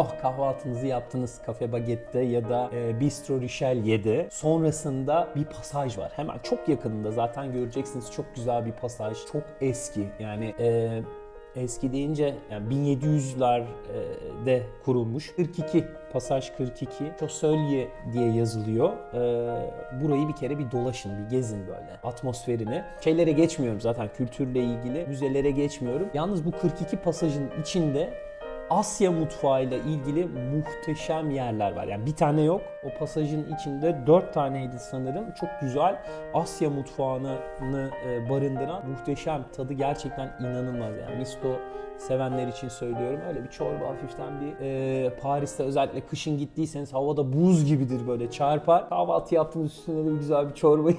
Oh kahvaltınızı yaptınız Cafe Baguette'de ya da e, Bistro Richelie'de. Sonrasında bir pasaj var. Hemen çok yakınında zaten göreceksiniz çok güzel bir pasaj. Çok eski yani e, eski deyince yani 1700'lerde kurulmuş. 42 Pasaj 42 Chausselier diye yazılıyor. Ee, burayı bir kere bir dolaşın, bir gezin böyle atmosferini. Şeylere geçmiyorum zaten kültürle ilgili. Müzelere geçmiyorum. Yalnız bu 42 pasajın içinde Asya mutfağıyla ilgili muhteşem yerler var. Yani bir tane yok. O pasajın içinde dört taneydi sanırım. Çok güzel Asya mutfağını e, barındıran muhteşem tadı gerçekten inanılmaz. Yani misto sevenler için söylüyorum. Öyle bir çorba hafiften bir e, Paris'te özellikle kışın gittiyseniz havada buz gibidir böyle çarpar. Kahvaltı yaptığınız üstüne de bir güzel bir çorba.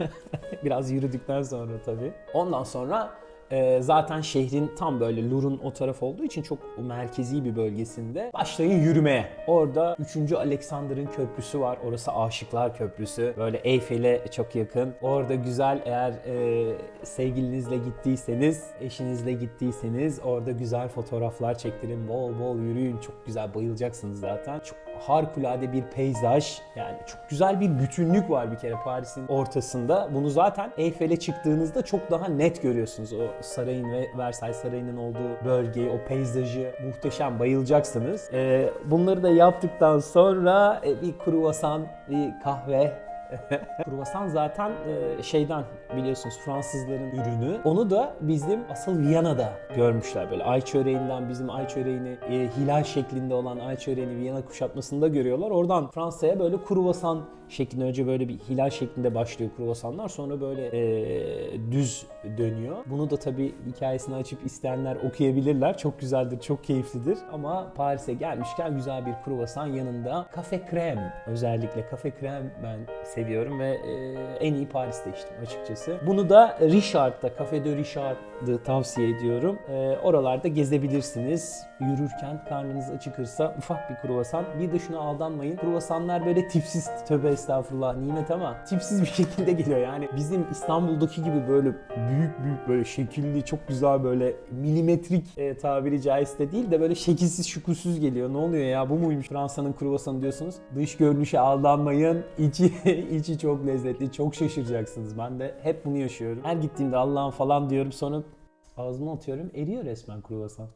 Biraz yürüdükten sonra tabii. Ondan sonra ee, zaten şehrin tam böyle Louvre'un o taraf olduğu için çok merkezi bir bölgesinde. Başlayın yürümeye. Orada 3. Alexander'ın köprüsü var. Orası Aşıklar Köprüsü. Böyle Eyfel'e çok yakın. Orada güzel eğer e, sevgilinizle gittiyseniz, eşinizle gittiyseniz orada güzel fotoğraflar çektirin. Bol bol yürüyün. Çok güzel bayılacaksınız zaten. Çok harikulade bir peyzaj. Yani çok güzel bir bütünlük var bir kere Paris'in ortasında. Bunu zaten Eyfel'e çıktığınızda çok daha net görüyorsunuz. O sarayın ve Versailles Sarayı'nın olduğu bölgeyi, o peyzajı muhteşem bayılacaksınız. Ee, bunları da yaptıktan sonra e, bir kruvasan, bir kahve Kruvasan zaten e, şeyden biliyorsunuz Fransızların ürünü. Onu da bizim asıl Viyana'da görmüşler böyle ay çöreğinden bizim ay çöreğini e, hilal şeklinde olan ay çöreğini Viyana kuşatmasında görüyorlar. Oradan Fransa'ya böyle kruvasan şeklinde önce böyle bir hilal şeklinde başlıyor kruvasanlar sonra böyle e, düz dönüyor. Bunu da tabii hikayesini açıp isteyenler okuyabilirler. Çok güzeldir, çok keyiflidir. Ama Paris'e gelmişken güzel bir kruvasan yanında kafe krem özellikle kafe krem ben seviyorum ve e, en iyi Paris'te içtim açıkçası. Bunu da Richard'da, Cafe de Richard'ı tavsiye ediyorum. E, oralarda gezebilirsiniz. Yürürken karnınız acıkırsa ufak bir kruvasan. Bir de şuna aldanmayın. Kruvasanlar böyle tipsiz, tövbe estağfurullah nimet ama tipsiz bir şekilde geliyor. Yani bizim İstanbul'daki gibi böyle büyük büyük böyle şekilli, çok güzel böyle milimetrik e, tabiri caizse değil de böyle şekilsiz şukursuz geliyor. Ne oluyor ya bu muymuş Fransa'nın kruvasanı diyorsunuz. Dış görünüşe aldanmayın. İçi, içi çok lezzetli. Çok şaşıracaksınız. Ben de hep bunu yaşıyorum. Her gittiğimde Allah'ım falan diyorum sonra ağzıma atıyorum. Eriyor resmen kruvasan.